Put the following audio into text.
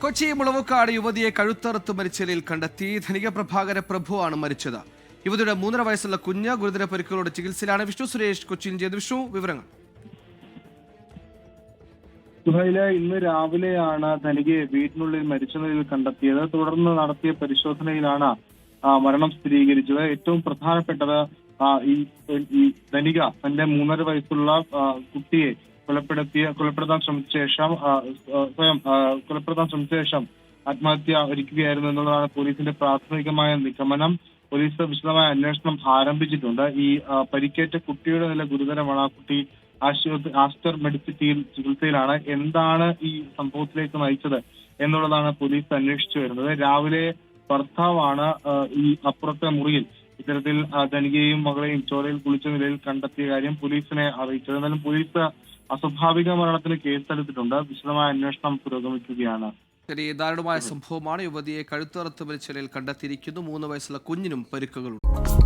കൊച്ചി മുളവുക്കാട് യുവതിയെ കഴുത്തറുത്ത് മരിച്ച നിലയിൽ കണ്ടെത്തി ധനിക പ്രഭാകര പ്രഭുവാണ് മരിച്ചത്. യുവതിയുടെ മൂന്നര വയസ്സുള്ള കുഞ്ഞ് ഗുരുതര പരിക്കുകളുടെ ചികിത്സയിലാണ്. വിഷ്ണു സുരേഷ് കൊച്ചിയിൽ ചെയ്ത് വിഷ്ണു വിവരങ്ങൾ. സുഹൈല ഇന്ന് രാവിലെയാണ് ധനികയെ വീട്ടിനുള്ളിൽ മരിച്ച നിലയിൽ കണ്ടെത്തിയത്. തുടർന്ന് നടത്തിയ പരിശോധനയിലാണ് മരണം സ്ഥിരീകരിച്ചത്. ഏറ്റവും പ്രധാനപ്പെട്ടത് ഈ ധനിക തന്റെ മൂന്നര വയസ്സുള്ള കുട്ടിയെ കൊലപ്പെടുത്തിയ കൊലപ്പെടുത്താൻ ശ്രമിച്ച ശേഷം സ്വയം കൊലപ്പെടുത്താൻ ശ്രമിച്ച ശേഷം ആത്മഹത്യ ഒരുക്കുകയായിരുന്നു എന്നുള്ളതാണ് പോലീസിന്റെ പ്രാഥമികമായ നിഗമനം. പോലീസ് വിശദമായ അന്വേഷണം ആരംഭിച്ചിട്ടുണ്ട്. ഈ പരിക്കേറ്റ കുട്ടിയുടെ നില ഗുരുതരമാണ്. ആ കുട്ടി ആശുപത്രി ആസ്റ്റർ മെഡിസിറ്റിയിൽ ചികിത്സയിലാണ്. എന്താണ് ഈ സംഭവത്തിലേക്ക് നയിച്ചത് എന്നുള്ളതാണ് പോലീസ് അന്വേഷിച്ചു വരുന്നത്. രാവിലെ ഭർത്താവാണ് ഈ അപ്പുറത്തെ മുറിയിൽ ഇത്തരത്തിൽ ധനികയെയും മകളെയും ചോരയിൽ കുളിച്ച നിലയിൽ കണ്ടെത്തിയ കാര്യം പോലീസിനെ അറിയിച്ചത് എന്നാലും പോലീസ് അസ്വാഭാവിക മരണത്തിന് കേസെടുത്തിട്ടുണ്ട്. വിശദമായ അന്വേഷണം പുരോഗമിക്കുകയാണ്. ശരി ദാരുണമായ സംഭവമാണ്. യുവതിയെ കഴുത്തറുത്ത് മരിച്ച നിലയിൽ കണ്ടെത്തിയിരിക്കുന്നു. മൂന്ന് വയസ്സുള്ള കുഞ്ഞിനും പരിക്കുകളുണ്ട്.